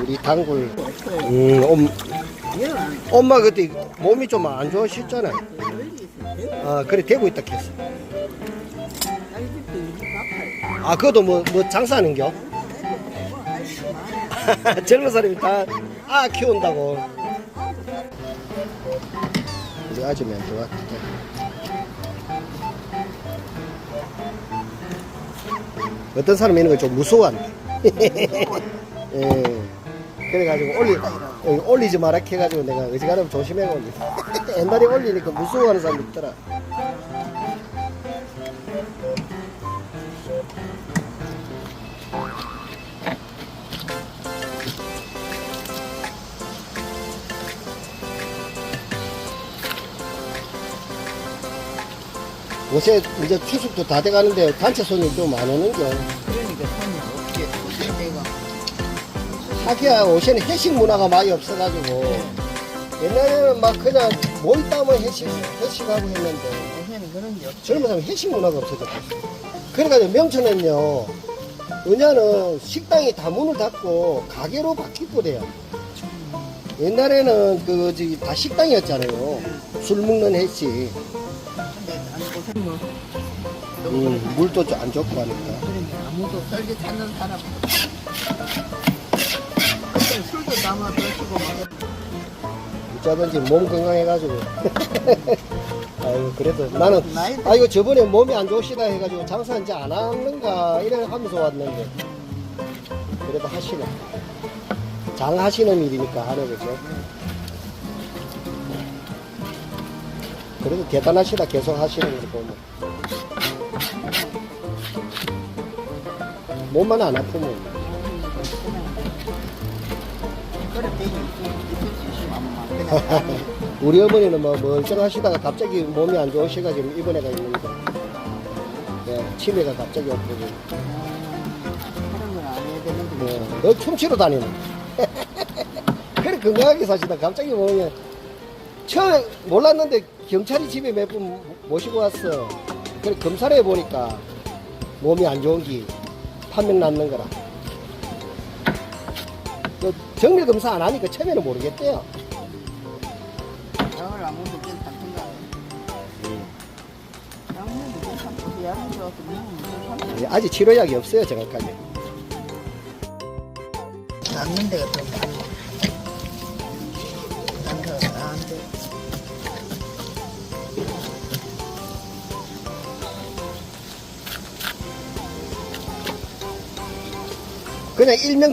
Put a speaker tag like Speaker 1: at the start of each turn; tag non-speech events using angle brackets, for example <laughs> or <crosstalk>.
Speaker 1: 우리 단골. 음, 엄, 엄마 그때 몸이 좀 안 좋으셨잖아요. 아, 그래, 되고 있다 했어. 아, 그것도 뭐, 뭐 장사하는 겨? <laughs> 젊은 사람이 다, 아, 키운다고. 우리 아줌마 좋았다. 어떤 사람이 있는 걸 좀 무서워한대. <laughs> 예. 그래가지고 올리, 어, 올리지 마라 해가지고 내가 어지간하면 조심해가 올리. <laughs> 옛날에 올리니까 무서워하는 사람이 있더라. 요새 이제 추석도 다 돼가는데 단체 손님 좀 안 오는겨.
Speaker 2: 그러니까 내가
Speaker 1: 하기야 요새는 회식 문화가 많이 없어가지고 옛날에는 막 그냥 모이 따면 회식, 회식하고 했는데
Speaker 2: 요새는 그런 게 없지.
Speaker 1: 젊은 사람 회식 문화가 없어졌어. 그래가지고 명천은요, 은야는 식당이 다 문을 닫고 가게로 바뀌고래요. 옛날에는 그, 저기, 다 식당이었잖아요. 술 먹는 회식.
Speaker 2: 근데 안 고생 뭐.
Speaker 1: 음, 물도 좀안 좋고 하니까.
Speaker 2: 그러니까 아무도 설계 찾는 사람. 담아 드시고 막.
Speaker 1: 어쩌든지 몸 건강해가지고. <laughs> 아유, 그래도 나는, 아이고, 저번에 몸이 안 좋으시다 해가지고 장사 이제 안 하는가, 이래 하면서 왔는데. 그래도 하시네. 장 하시는 일이니까 하는 거죠. 그래도 대단하시다, 계속 하시는 걸 보면. 몸만 안 아프면. 우리 어머니는 뭐 멀쩡하시다가 갑자기 몸이 안 좋으셔가지고 입원해가 있는데. 네, 치매가 갑자기 오고.
Speaker 2: 그런 건 안 해야 되는데.
Speaker 1: 네, 너 춤추러 다니는. <laughs> 그래 건강하게 사시다 갑자기 보면 처음 몰랐는데 경찰이 집에 몇 분 모시고 왔어. 그래 검사를 해보니까 몸이 안 좋은 기 판명 났는 거라. 그 정밀 검사 안 하니까 처음에는 모르겠대요.
Speaker 2: 약을 아무도 괜찮던가. 약물도 괜찮고 약이 좋아서 먹으면 괜찮다.
Speaker 1: 예, 아직 치료약이 없어요 정확하게.
Speaker 2: 낫는 데가 더 많아.
Speaker 1: 그냥 일명